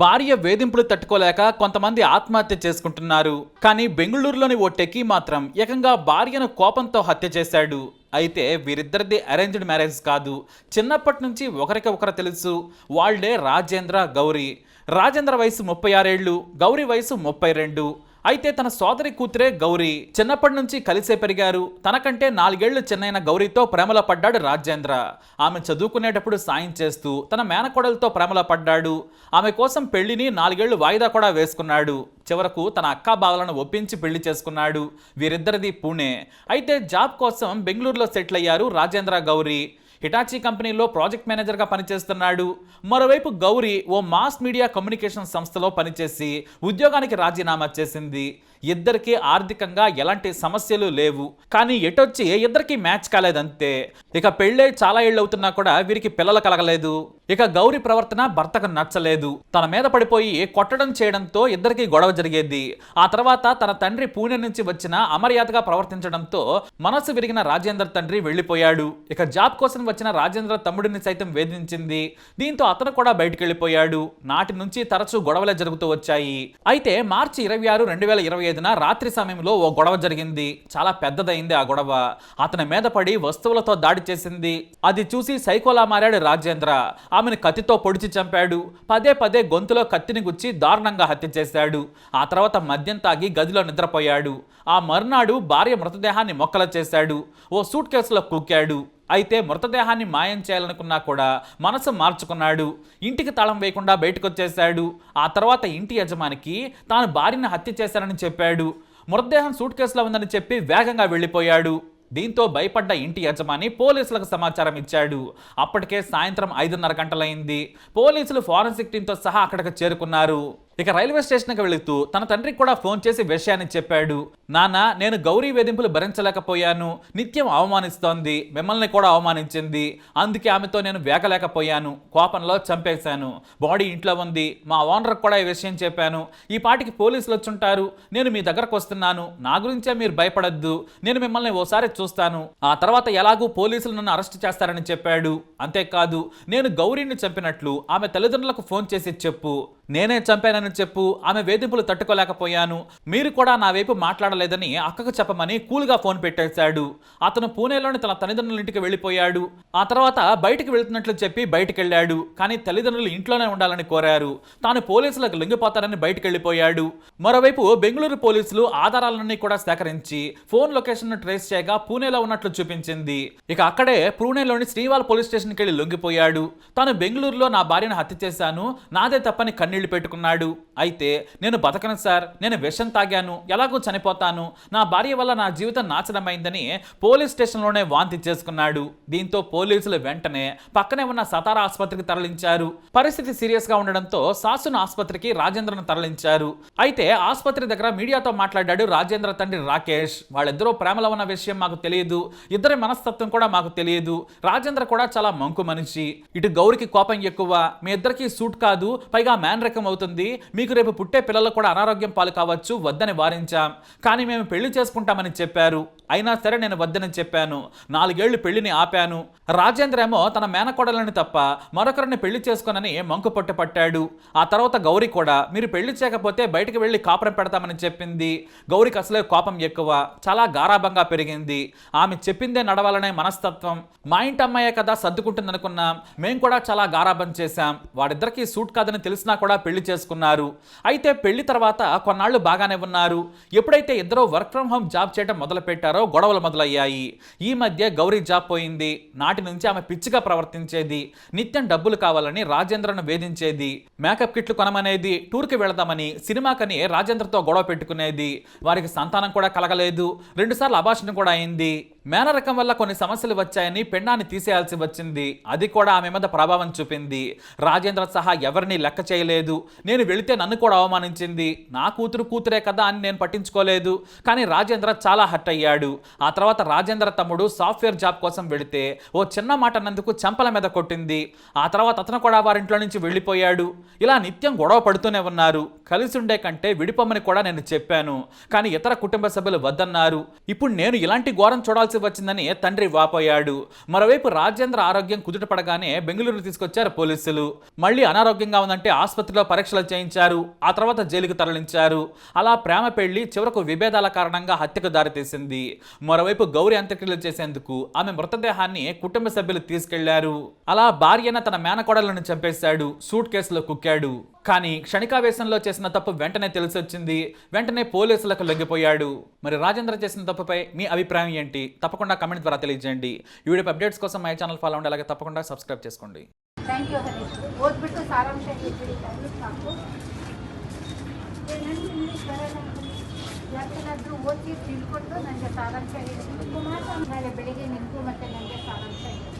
భార్య వేధింపులు తట్టుకోలేక కొంతమంది ఆత్మహత్య చేసుకుంటున్నారు. కానీ బెంగళూరులోని ఓ టెకీ మాత్రం ఏకంగా భార్యను కోపంతో హత్య చేశాడు. అయితే వీరిద్దరిది అరేంజ్డ్ మ్యారేజ్ కాదు. చిన్నప్పటి నుంచి ఒకరికి ఒకరు తెలుసు. వాళ్ళే రాజేంద్ర గౌరీ. రాజేంద్ర వయసు ముప్పై ఆరేళ్ళు గౌరీ వయసు ముప్పై రెండు. అయితే తన సోదరి కూతురే గౌరీ చిన్నప్పటి నుంచి కలిసే పెరిగారు. తనకంటే నాలుగేళ్ళు చిన్నైన గౌరీతో ప్రేమలో పడ్డాడు రాజేంద్ర. ఆమె చదువుకునేటప్పుడు సాయం చేస్తూ తన మేనకోడలతో ప్రేమలో పడ్డాడు. ఆమె కోసం పెళ్ళిని నాలుగేళ్ళు వాయిదా కూడా వేసుకున్నాడు. చివరకు తన అక్కా బావలను ఒప్పించి పెళ్ళి చేసుకున్నాడు. వీరిద్దరిది పూణే. అయితే జాబ్ కోసం బెంగళూరులో సెటిల్ అయ్యారు రాజేంద్ర గౌరీ. హిటాచీ కంపెనీలో ప్రాజెక్ట్ మేనేజర్గా పనిచేస్తున్నాడు. మరోవైపు గౌరీ ఓ మాస్ మీడియా కమ్యూనికేషన్ సంస్థలో పనిచేసి ఉద్యోగానికి రాజీనామా చేసింది. ఇద్దరికి ఆర్థికంగా ఎలాంటి సమస్యలు లేవు. కానీ ఎటొచ్చి ఇద్దరికి మ్యాచ్ కాలేదంతే. ఇక పెళ్ళే చాలా ఏళ్ళు అవుతున్నా కూడా వీరికి పిల్లలు కలగలేదు. ఇక గౌరీ ప్రవర్తన భర్తకు నచ్చలేదు. తన మీద పడిపోయి కొట్టడం చేయడంతో ఇద్దరికి గొడవ జరిగేది. ఆ తర్వాత తన తండ్రి పూణె నుంచి వచ్చిన అమర్యాదగా ప్రవర్తించడంతో మనసు విరిగిన రాజేందర్ తండ్రి వెళ్ళిపోయాడు ఇక జాబ్ కోసం వచ్చిన రాజేంద్ర తమ్ముడిని సైతం వేధించింది. దీంతో అతను కూడా బయటికి వెళ్ళిపోయాడు నాటి నుంచి తరచూ గొడవలే జరుగుతూ వచ్చాయి. అయితే మార్చి ఇరవై ఆరు రెండు వేల ఇరవై ఐదున రాత్రి సమయంలో ఓ గొడవ జరిగింది చాలా పెద్దదైంది ఆ గొడవ. అతని మీద పడి వస్తువులతో దాడి చేసింది. అది చూసి సైకోలా మారాడు రాజేంద్ర. ఆమెను కత్తితో పొడిచి చంపాడు. పదే పదే గొంతులో కత్తిని గుచ్చి దారుణంగా హత్య చేశాడు. ఆ తర్వాత మద్యం తాగి గదిలో నిద్రపోయాడు. ఆ మర్నాడు భార్య మృతదేహాన్ని మొక్కల చేశాడు. ఓ సూట్ కేసులో కుక్కాడు అయితే మృతదేహాన్ని మాయం చేయాలనుకున్నా కూడా మనసు మార్చుకున్నాడు. ఇంటికి తాళం వేయకుండా బయటకు వచ్చేశాడు ఆ తర్వాత ఇంటి యజమానికి తాను భార్యను హత్య చేశానని చెప్పాడు. మృతదేహం సూట్ కేసులో ఉందని చెప్పి వేగంగా వెళ్ళిపోయాడు. దీంతో భయపడ్డ ఇంటి యజమాని పోలీసులకు సమాచారం ఇచ్చాడు. అప్పటికే సాయంత్రం ఐదున్నర గంటలైంది. పోలీసులు ఫారెన్సిక్ టీంతో సహా అక్కడికి చేరుకున్నారు. ఇక రైల్వే స్టేషన్కి వెళుతూ తన తండ్రికి కూడా ఫోన్ చేసి విషయాన్ని చెప్పాడు. నాన్న నేను గౌరీ వేధింపులు భరించలేకపోయాను. నిత్యం అవమానిస్తోంది. మిమ్మల్ని కూడా అవమానించింది. అందుకే ఆమెతో నేను వేగలేకపోయాను. కోపంలో చంపేశాను. బాడీ ఇంట్లో ఉంది. మా ఓనర్ కూడా ఈ విషయం చెప్పాను. ఈ పాటికి పోలీసులు వచ్చుంటారు. నేను మీ దగ్గరకు వస్తున్నాను. నా గురించే మీరు భయపడద్దు. నేను మిమ్మల్ని ఓసారి చూస్తాను. ఆ తర్వాత ఎలాగూ పోలీసులు నన్ను అరెస్ట్ చేస్తారని చెప్పాడు. అంతేకాదు నేను గౌరీని చంపినట్లు ఆమె తల్లిదండ్రులకు ఫోన్ చేసి చెప్పు. నేనే చంపానని చెప్పు ఆమె వేధింపులు తట్టుకోలేకపోయాను మీరు కూడా నా వైపు మాట్లాడలేదని అక్కకు చెప్పమని కూల్గా ఫోన్ పెట్టేశాడు. అతను పూణేలోని తన తల్లిదండ్రుల ఇంటికి వెళ్ళిపోయాడు. ఆ తర్వాత బయటికి వెళ్తున్నట్లు చెప్పి బయటికి వెళ్ళాడు కానీ తల్లిదండ్రులు ఇంట్లోనే ఉండాలని కోరారు. తాను పోలీసులకు లొంగిపోతారని బయటికి వెళ్ళిపోయాడు మరోవైపు బెంగళూరు పోలీసులు ఆధారాలన్నీ కూడా సేకరించి ఫోన్ లొకేషన్ ట్రేస్ చేయగా పూణేలో ఉన్నట్లు చూపించింది. ఇక అక్కడే పూణేలోని శ్రీవాల్ పోలీస్ స్టేషన్కి వెళ్ళి లొంగిపోయాడు. తాను బెంగళూరులో నా భార్యను హత్య చేశాను నాదే తప్పని కన్ను కన్నీళ్ళు పెట్టుకున్నాడు. అయితే నేను బతకను సార్. నేను విషం తాగాను. ఎలాగో చనిపోతాను. నా భార్య వల్ల నా జీవితం నాశనమైందని పోలీస్ స్టేషన్లోనే వాంతి చేసుకున్నాడు. దీంతో పోలీసులు వెంటనే పక్కనే ఉన్న సతారా ఆసుపత్రికి తరలించారు. పరిస్థితి సీరియస్గా ఉండడంతో సాసును ఆసుపత్రికి రాజేంద్రను తరలించారు. అయితే ఆసుపత్రి దగ్గర మీడియాతో మాట్లాడాడు రాజేంద్ర తండ్రి రాకేష్. వాళ్ళిద్దరూ ప్రేమలో ఉన్న విషయం మాకు తెలియదు. ఇద్దరి మనస్తత్వం కూడా మాకు తెలియదు. రాజేంద్ర కూడా చాలా మంకు మనిషి. ఇటు గౌరికి కోపం ఎక్కువ. మీ ఇద్దరికి సూట్ కాదు. పైగా మ్యాన్ రకం అవుతుంది. మీకు రేపు పుట్టే పిల్లలకు కూడా అనారోగ్యం పాలు కావచ్చు వద్దని వారించాం. కానీ మేము పెళ్ళి చేసుకుంటామని చెప్పారు. అయినా సరే నేను వద్దని చెప్పాను. నాలుగేళ్ళు పెళ్ళిని ఆపాను. రాజేంద్రేమో తన మేనకోడలని తప్ప మరొకరిని పెళ్ళి చేసుకోనని మంకు పట్టు పట్టాడు. ఆ తర్వాత గౌరీ కూడా మీరు పెళ్ళి చేయకపోతే బయటికి వెళ్ళి కాపురం పెడతామని చెప్పింది. గౌరికి అసలే కోపం ఎక్కువ. చాలా గారాభంగా పెరిగింది. ఆమె చెప్పిందే నడవాలనే మనస్తత్వం. మా ఇంటి అమ్మాయే కదా సర్దుకుంటుందనుకున్నాం మేము కూడా చాలా గారాభం చేశాం. వాడిద్దరికీ సూట్ కాదని తెలిసినా కూడా పెళ్ళి చేసుకున్నారు. అయితే పెళ్ళి తర్వాత కొన్నాళ్ళు బాగానే ఉన్నారు. ఎప్పుడైతే ఇద్దరు వర్క్ ఫ్రం హోమ్ జాబ్ చేయడం మొదలు పెట్టారో గొడవలు మొదలయ్యాయి. ఈ మధ్య గౌరీ జాబ్ పోయింది నాటి నుంచి ఆమె పిచ్చిగా ప్రవర్తించేది. నిత్యం డబ్బులు కావాలని రాజేంద్రను వేధించేది. మేకప్ కిట్లు కొనమనేది టూర్కి వెళదామని సినిమాకని రాజేంద్రతో గొడవ పెట్టుకునేది. వారికి సంతానం కూడా కలగలేదు. రెండుసార్లు అభాషణ కూడా అయింది. మేనరకం వల్ల కొన్ని సమస్యలు వచ్చాయని పెండాన్ని తీసేయాల్సి వచ్చింది. అది కూడా ఆమె మీద ప్రభావం చూపింది. రాజేంద్ర సహా ఎవరిని లెక్క చేయలేదు. నేను వెళితే నన్ను కూడా అవమానించింది. నా కూతురు కూతురే కదా అని నేను పట్టించుకోలేదు. కానీ రాజేంద్ర చాలా హర్ట్ అయ్యాడు. ఆ తర్వాత రాజేంద్ర తమ్ముడు సాఫ్ట్వేర్ జాబ్ కోసం వెళితే ఓ చిన్న మాట అన్నందుకు చెంపల మీద కొట్టింది. ఆ తర్వాత అతను కూడా వారింట్లో నుంచి వెళ్ళిపోయాడు. ఇలా నిత్యం గొడవ పడుతూనే ఉన్నారు. కలిసి ఉండే కంటే విడిపోమని కూడా నేను చెప్పాను. కానీ ఇతర కుటుంబ సభ్యులు వద్దన్నారు. ఇప్పుడు నేను ఇలాంటి ఘోరం చూడాల్సి చూసుకోవాల్సి వచ్చిందని తండ్రి వాపోయాడు. మరోవైపు రాజేంద్ర ఆరోగ్యం కుదుటపడగానే బెంగళూరు తీసుకొచ్చారు పోలీసులు. మళ్ళీ అనారోగ్యంగా ఉందంటే ఆసుపత్రిలో పరీక్షలు చేయించారు. ఆ తర్వాత జైలుకు తరలించారు. అలా ప్రేమ పెళ్ళి చివరకు విభేదాల కారణంగా హత్యకు దారితీసింది. మరోవైపు గౌరీ అంత్యక్రియలు చేసేందుకు ఆమె మృతదేహాన్ని కుటుంబ సభ్యులు తీసుకెళ్ళారు. అలా భార్యన తన మేనకోడలను చంపేశాడు. సూట్ కేసులో కుక్కాడు. కానీ క్షణికావేశంలో చేసిన తప్పు వెంటనే తెలిసొచ్చింది వెంటనే పోలీసులకు లొంగిపోయాడు మరి రాజేంద్ర చేసిన తప్పుపై మీ అభిప్రాయం ఏంటి తప్పకుండా కమెంట్ ద్వారా తెలియజేయండి ఈ వీడియో అప్డేట్స్ కోసం మై ఛానల్ ఫాలో అవ్వండి అలాగే తప్పకుండా సబ్స్క్రైబ్ చేసుకోండి ಥ್ಯಾಂಕ್ ಯು ಹರೀಶ್ ಓದ್ಬಿಟ್ಟು ಸಾರಾಂಶ ಹೇಳ್ಬಿಡಿ ಸಾಕು ಏ, ನನ್ಗೆ ಇಂಗ್ಲೀಷ್ ಬರಲ್ಲ ಯಾಕೆನಾದರೂ ಓದಿ ತಿಳ್ಕೊಂಡು ನನಗೆ ಸಾರಾಂಶ ಹೇಳಿ ನಾಳೆ ಬೆಳಿಗ್ಗೆ ನಿಮಗೂ ಮತ್ತು ನನಗೆ ಸಾರಾಂಶ ಹೇಳಿ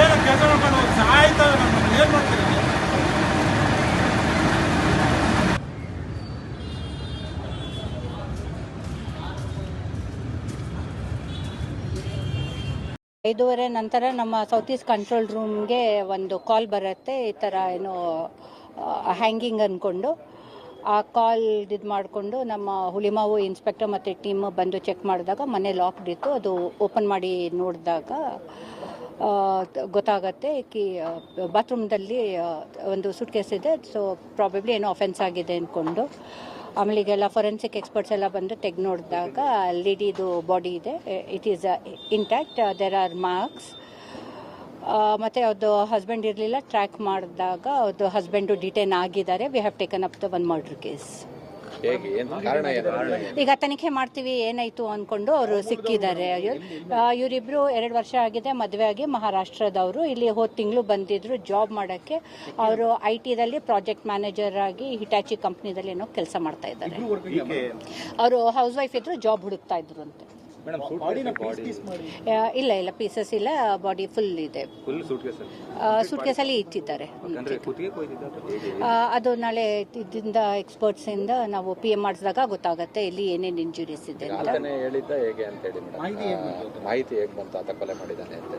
ಏನು ಕೆಲಸ ಮಾಡ್ಕೊಂಡು ಸಾಯ್ತದೆ ನಮ್ಮನ್ನು ಏನು ಮಾಡ್ತೀರಿ? ಐದೂವರೆ ನಂತರ ನಮ್ಮ ಸೌತ್ ಈಸ್ಟ್ ಕಂಟ್ರೋಲ್ ರೂಮ್ಗೆ ಒಂದು ಕಾಲ್ ಬರುತ್ತೆ, ಈ ಥರ ಏನೋ ಹ್ಯಾಂಗಿಂಗ್ ಅಂದ್ಕೊಂಡು ಆ ಕಾಲ್ ಇದು ಮಾಡಿಕೊಂಡು ನಮ್ಮ ಹುಲಿಮಾವು ಇನ್ಸ್ಪೆಕ್ಟರ್ ಮತ್ತು ಟೀಮ್ ಬಂದು ಚೆಕ್ ಮಾಡಿದಾಗ ಮನೆ ಲಾಕ್ಡ್ ಇತ್ತು, ಅದು ಓಪನ್ ಮಾಡಿ ನೋಡಿದಾಗ ಗೊತ್ತಾಗತ್ತೆ ಕಿ ಬಾತ್ರೂಮ್ದಲ್ಲಿ ಒಂದು ಸುಟ್ ಕೇಸ್ ಇದೆ ಸೊ ಪ್ರಾಬಬ್ಲಿ ಏನೋ ಅಫೆನ್ಸ್ ಆಗಿದೆ ಅಂದ್ಕೊಂಡು ಆಮೇಲೆ ಈಗೆಲ್ಲ ಫೊರೆನ್ಸಿಕ್ ಎಕ್ಸ್ಪರ್ಟ್ಸ್ ಎಲ್ಲ ಬಂದು ತೆಗೆದು ನೋಡಿದಾಗ ಲೇಡಿದು ಬಾಡಿ ಇದೆ it is intact there are marks ಮತ್ತು ಅವ್ರದ್ದು ಹಸ್ಬೆಂಡ್ ಇರಲಿಲ್ಲ ಟ್ರ್ಯಾಕ್ ಮಾಡಿದಾಗ ಅವ್ರದ್ದು ಹಸ್ಬೆಂಡು ಡಿಟೈನ್ ಆಗಿದ್ದಾರೆ we have taken up the one murder case ಈಗ ತನಿಖೆ ಮಾಡ್ತೀವಿ ಏನಾಯ್ತು ಅಂದ್ಕೊಂಡು ಅವರು ಸಿಕ್ಕಿದ್ದಾರೆ. ಇವರಿಬ್ರು ಎರಡು ವರ್ಷ ಆಗಿದೆ ಮದುವೆ ಆಗಿ ಮಹಾರಾಷ್ಟ್ರದವರು. ಇಲ್ಲಿ ಹೋದ ತಿಂಗಳು ಬಂದಿದ್ರು ಜಾಬ್ ಮಾಡೋಕ್ಕೆ. ಅವರು ಐ ಟಿದಲ್ಲಿ ಪ್ರಾಜೆಕ್ಟ್ ಮ್ಯಾನೇಜರ್ ಆಗಿ ಹಿಟಾಚಿ ಕಂಪ್ನಿದಲ್ಲಿ ಏನೋ ಕೆಲಸ ಮಾಡ್ತಾ ಇದ್ದಾರೆ. ಅವರು ಹೌಸ್ ವೈಫ್ ಇದ್ರು ಜಾಬ್ ಹುಡುಕ್ತಾ ಇದ್ರು ಅಂತೆ. ಇಲ್ಲ ಇಲ್ಲ ಪೀಸಸ್ ಇಲ್ಲ ಬಾಡಿ ಫುಲ್ ಇದೆ. ಫುಲ್ ಸೂಟ್ ಕೇಸಲ್ಲಿ ಸೂಟ್ ಕೇಸಲ್ಲಿ ಇಟ್ಟಿದ್ದಾರೆ ಅದು ನಾಳೆ ಇದರಿಂದ ಎಕ್ಸ್ಪರ್ಟ್ಸಿಂದ ನಾವು ಪಿ ಎಂ ಮಾಡಿಸಿದಾಗ ಗೊತ್ತಾಗುತ್ತೆ ಇಲ್ಲಿ ಏನೇನು ಇಂಜುರೀಸ್ ಇದೆ ಅಂತ. ಆತನೇ ಹೇಳಿದ್ದ ಹೇಗೆ ಅಂತ ಹೇಳಿ ಮೇಡಮ್. ಮಾಹಿತಿ ಹೇಗೆ ಬಂತು? ಆತ ಕೊಲೆ ಮಾಡಿದ್ದಾನೆ ಅಂತ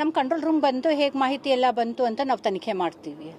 ನಮ್ಮ ಕಂಟ್ರೋಲ್ ರೂಮ್ ಬಂತು ಹೇಗೆ ಮಾಹಿತಿ ಎಲ್ಲ ಬಂತು ಅಂತ ನಾವು ತನಿಖೆ ಮಾಡ್ತೀವಿ.